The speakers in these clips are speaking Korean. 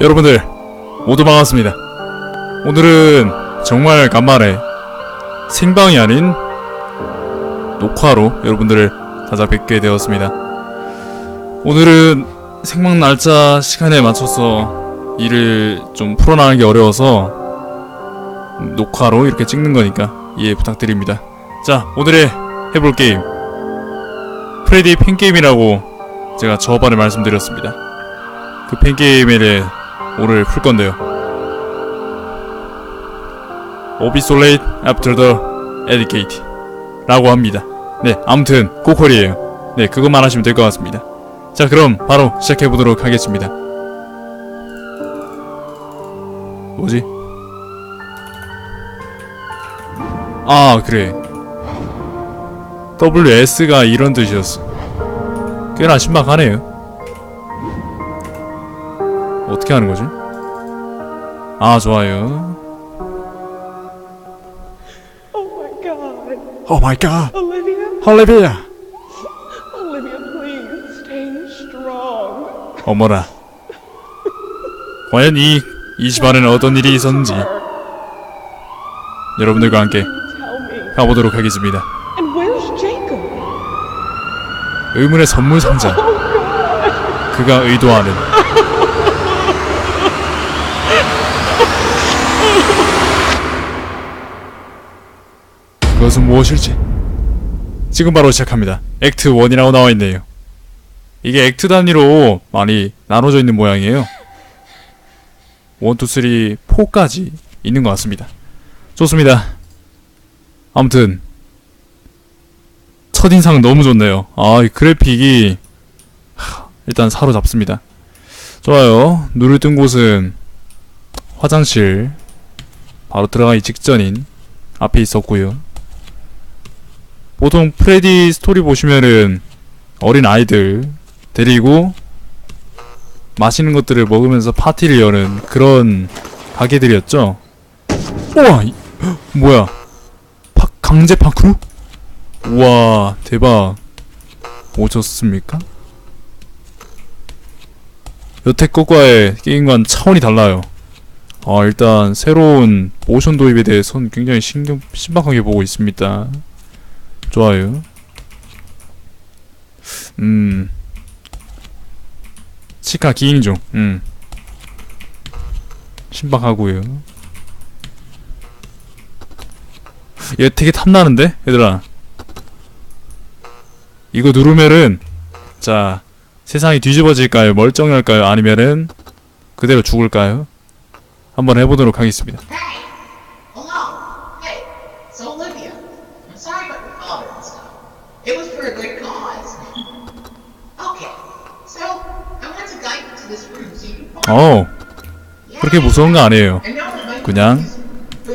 여러분들 모두 반갑습니다. 오늘은 정말 간만에 생방이 아닌 녹화로 여러분들을 찾아뵙게 되었습니다. 오늘은 생방 날짜 시간에 맞춰서 일을 좀 풀어나가기 어려워서 녹화로 이렇게 찍는 거니까 이해 부탁드립니다. 자, 오늘의 해볼 게임 프레디 팬게임이라고 제가 저번에 말씀드렸습니다. 그 팬게임을 오늘 풀 건데요. Obisolate after the educate 라고 합니다. 네, 아무튼 고퀄이에요. 네, 그것만 하시면 될 것 같습니다. 자, 그럼 바로 시작해 보도록 하겠습니다. 뭐지? 아, 그래. WS가 이런 뜻이었어. 꽤나 신박하네요. 어떻게 하는 거지? 아, 좋아요. Oh my god. 오 마이 갓. Olivia? 할레비야. Olivia, please stay strong. 어머나. 과연 이, 이 집안에는 어떤 일이 있었는지 여러분들과 함께 Tell me. 가보도록 하겠습니다. And where's Jacob? 의문의 선물 상자. 그가 의도하는 그것은 무엇일지 지금 바로 시작합니다. 액트 1이라고 나와 있네요. 이게 액트 단위로 많이 나눠져 있는 모양이에요. 1, 2, 3, 4까지 있는 것 같습니다. 좋습니다. 아무튼 첫인상 너무 좋네요. 아, 이 그래픽이 하, 일단 사로잡습니다. 좋아요. 눈을 뜬 곳은 화장실 바로 들어가기 직전인 앞에 있었고요. 보통 프레디 스토리 보시면은 어린 아이들 데리고 맛있는 것들을 먹으면서 파티를 여는 그런 가게들이었죠. 우와, 이- 헉, 뭐야? 파, 강제 파크로? 우와 대박 오셨습니까? 여태 것과의 게임과는 차원이 달라요 아 일단 새로운 모션 도입에 대해서는 굉장히 신경 신박하게 보고 있습니다 좋아요 음 치카 기인 중음 신박하고요 얘 되게 탐나는데 얘들아 이거 누르면은 자 세상이 뒤집어질까요? 멀쩡할까요? 아니면은 그대로 죽을까요? 한번 해보도록 하겠습니다. 어 그렇게 무서운 거 아니에요. 그냥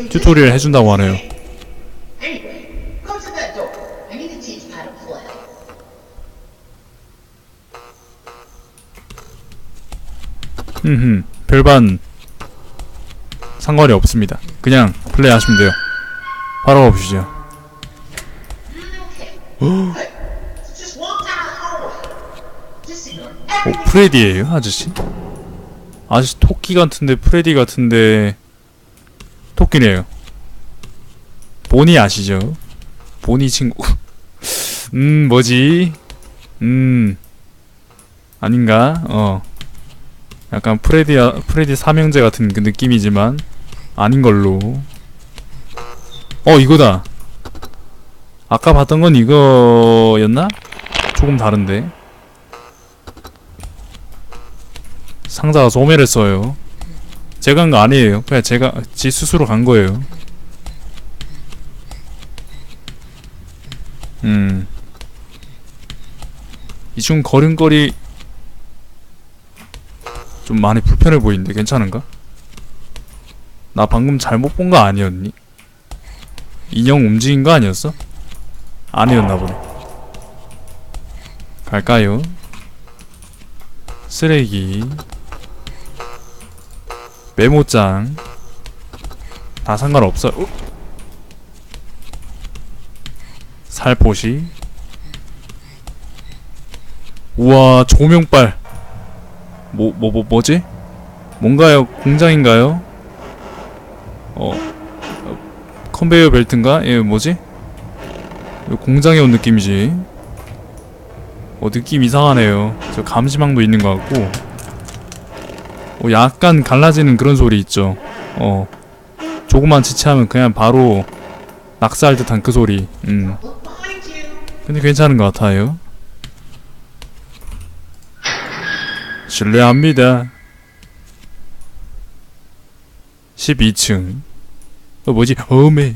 튜토리얼 해준다고 하네요. 흠흠 별반 상관이 없습니다. 그냥 플레이 하시면 돼요. 바로 가보시죠. 어 everything. 프레디예요 아저씨? 아저씨 토끼 같은데 프레디 같은데 토끼네요. 보니 아시죠? 보니 친구. 음 뭐지? 음 아닌가? 어 약간 프레디 프레디 삼형제 같은 그 느낌이지만 아닌 걸로. 어 이거다. 아까 봤던 건 이거였나? 조금 다른데. 상자가 써요. 제가 한 거 아니에요. 그냥 제가 지 스스로 간 거예요. 음. 이 친구 걸음걸이 좀 많이 불편해 보이는데 괜찮은가? 나 방금 잘못 본 거 아니었니? 인형 움직인 거 아니었어? 아니었나 보네. 갈까요? 쓰레기 메모장 다 상관없어 어? 살포시 우와 조명빨 뭐 뭐 뭐 뭐, 지 뭔가요? 공장인가요? 어, 어, 컨베이어 벨트인가? 예, 뭐지? 공장에 온 느낌이지. 어, 느낌 이상하네요. 저 감시망도 있는 것 같고. 어, 약간 갈라지는 그런 소리 있죠. 어, 조금만 지체하면 그냥 바로 낙사할 듯한 그 소리. 음. 근데 괜찮은 것 같아요. 실례합니다. 12층. 어, 뭐지? 어메.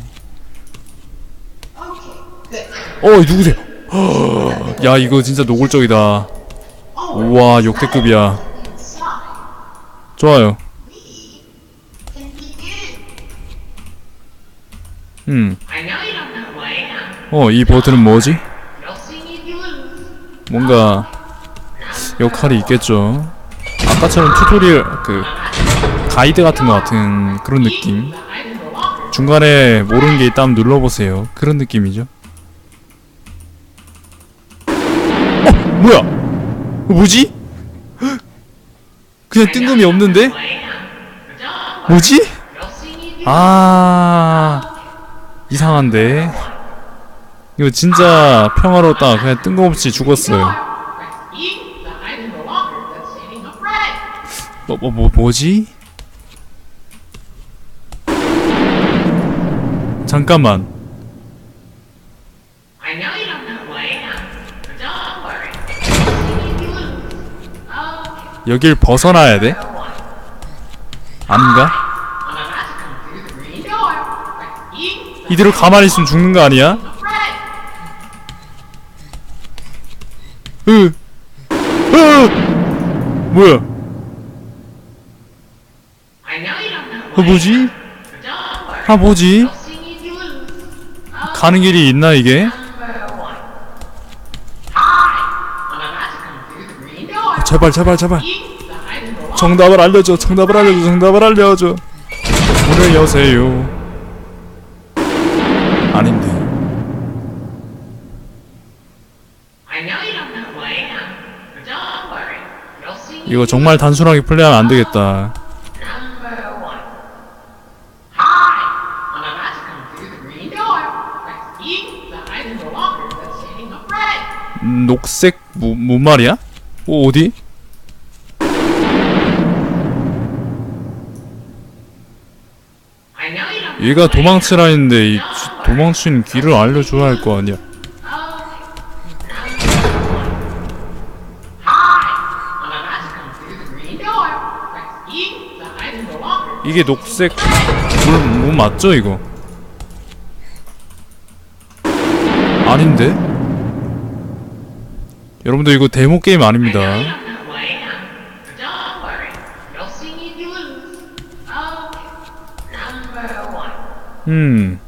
어, 누구세요? 허, 야, 이거 진짜 노골적이다. 우와, 역대급이야. 좋아요. 음. 어, 이 버튼은 뭐지? 뭔가 역할이 있겠죠. 아까처럼 튜토리얼 그 가이드 같은 것 같은 그런 느낌. 중간에 모르는 게 있다면 눌러보세요. 그런 느낌이죠. 어, 뭐야? 어, 뭐지? 헉! 그냥 뜬금이 없는데? 뭐지? 아 이상한데. 이거 진짜 평화로웠다가 그냥 뜬금없이 죽었어요. 뭐, 뭐, 뭐, 뭐지? 잠깐만. 여길 벗어나야 돼? The 이대로 가만히 있으면 죽는 거 아니야? 으. 으. 뭐야? 어. 뭐지? 아, 뭐지? 가는 길이 있나, 이게? 제발, 제발, 제발. 정답을 알려줘, 정답을 알려줘, 정답을 알려줘. 문을 여세요. 아닌데. 이거 정말 단순하게 플레이하면 안 되겠다. 음, 녹색 무, 뭔 말이야? 어, 어디? 얘가. 도망치라 했는데 이 쥐- 도망치는 길을 알려줘야 할 거 아니야. 이게 녹색 물, 물 맞죠 이거? 아닌데? 여러분들 이거 데모 게임 아닙니다. 음.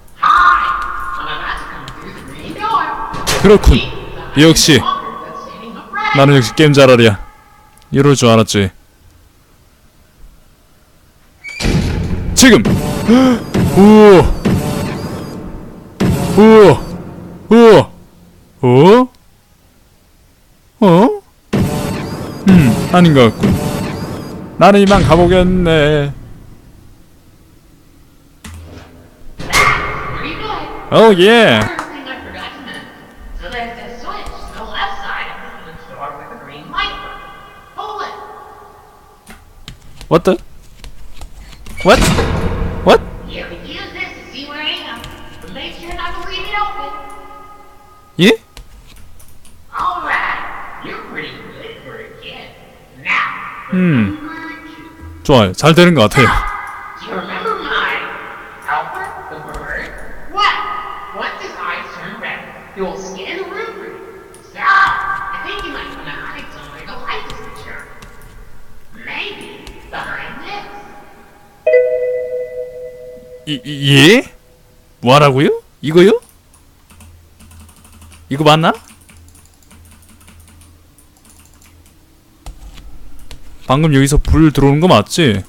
그렇군. 역시. 나는 역시 게임 잘하랴. 이럴 줄 알았지. 지금. 우와. 우와. 우와. 어? 어? 음, 아닌 것 같군. 나는 이만 가보겠네. 어, 예. Pull it. What the? What? What? You this picture. Maybe behind this. 이, 이, 예? 뭐하라고요? 이거요? 이거 맞나? 방금 여기서 불 들어오는 거 맞지?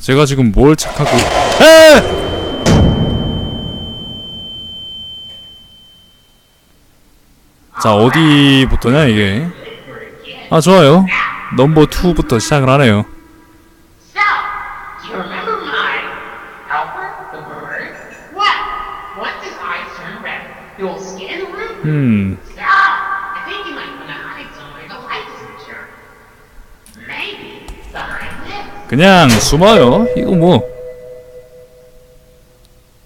제가 지금 뭘 착하고 에! 자 어디부터냐 이게 아 좋아요 넘버 2부터 시작을 하네요. So, 그냥 숨어요. 이거 뭐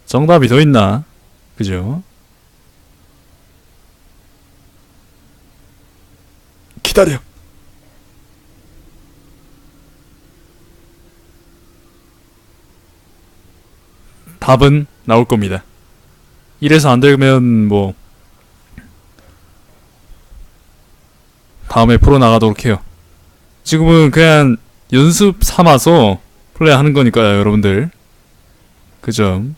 정답이 더 있나? 그죠? 기다려. 답은 나올 겁니다. 이래서 안 되면 뭐 다음에 프로 나가도록 해요. 지금은 그냥 연습 삼아서 플레이 하는 거니까요, 여러분들. 그 점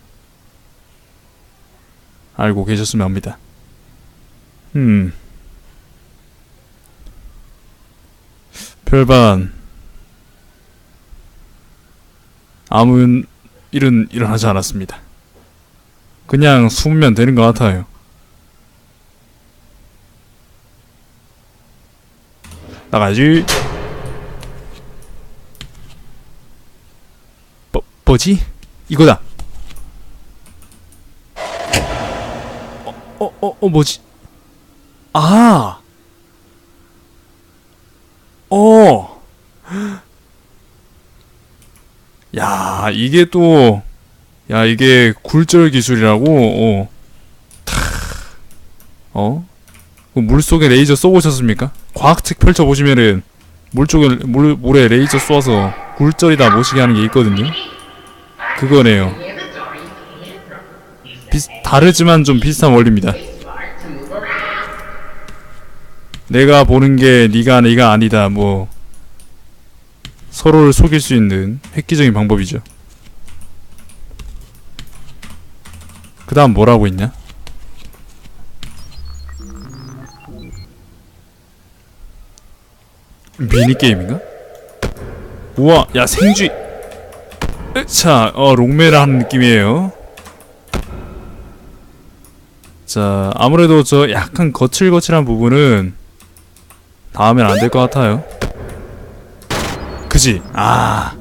알고 계셨으면 합니다. 음. 별반 아무 일은 일어나지 않았습니다. 그냥 숨으면 되는 것 같아요. 나가지. 뭐, 뭐지? 이거다. 어, 어, 어, 어, 뭐지? 아! 어! 야, 이게 또, 야, 이게 굴절 기술이라고, 어. 탁. 어? 그 물속에 레이저 쏘보셨습니까? 과학책 펼쳐보시면은, 물 쪽에, 물, 물에 레이저 쏘아서 굴절이다 모시게 하는 게 있거든요. 그거네요. Near the door you came from. Use 비, 다르지만 좀 비슷한 원리입니다. 내가 보는 게 네가 네가 아니다. 뭐 서로를 속일 수 있는 획기적인 방법이죠. 그 다음 뭐라고 있냐? 미니 게임인가? 우와, 야 생쥐. 자, 어 롱메라 하는 느낌이에요. 자, 아무래도 저 약간 거칠거칠한 부분은 다음엔 안 될 것 같아요. 그지? 아.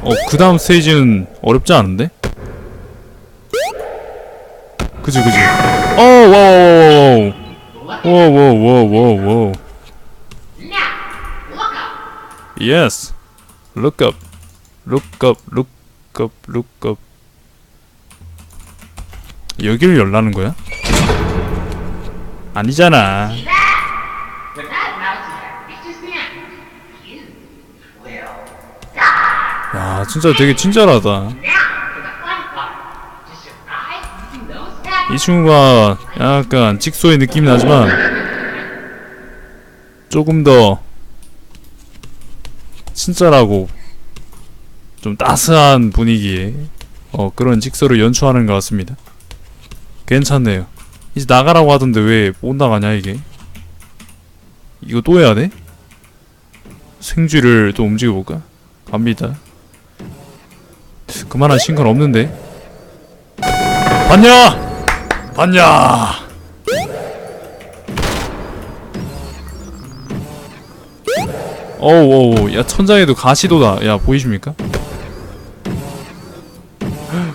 어, 그 다음 스테이지는 어렵지 않은데? 그지, 그지. 어, 와와와와와우. 와와와와와와우. Now, look up. Yes. Look up. Look up. Look up. Look up. 여기를 열라는 거야? 아니잖아. 야, 진짜 되게 친절하다. 이 친구가 약간 직소의 느낌이 나지만 조금 더 친절하고 좀 따스한 분위기의 어, 그런 직소를 연출하는 것 같습니다. 괜찮네요. 이제 나가라고 하던데 왜 못 나가냐 이게? 이거 또 해야 돼? 생쥐를 또 움직여 볼까? 갑니다. 그만한 신건 없는데. 봤냐? 봤냐? 어우 어우 야 천장에도 가시도다. 야 보이십니까?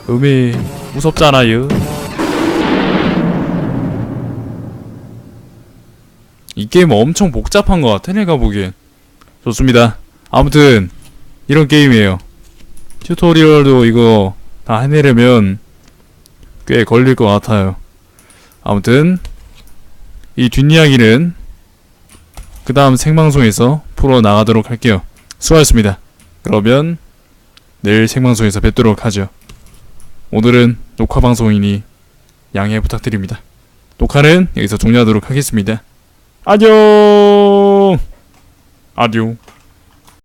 음이 무섭잖아요. 이 게임 엄청 복잡한 것 같아 내가 보기엔. 좋습니다. 아무튼 이런 게임이에요. 튜토리얼도 이거 다 해내려면 꽤 걸릴 것 같아요. 아무튼 이 뒷이야기는 그 다음 생방송에서 풀어 나가도록 할게요. 수고하셨습니다. 그러면 내일 생방송에서 뵙도록 하죠. 오늘은 녹화 방송이니 양해 부탁드립니다. 녹화는 여기서 종료하도록 하겠습니다. 안녕! 아디오.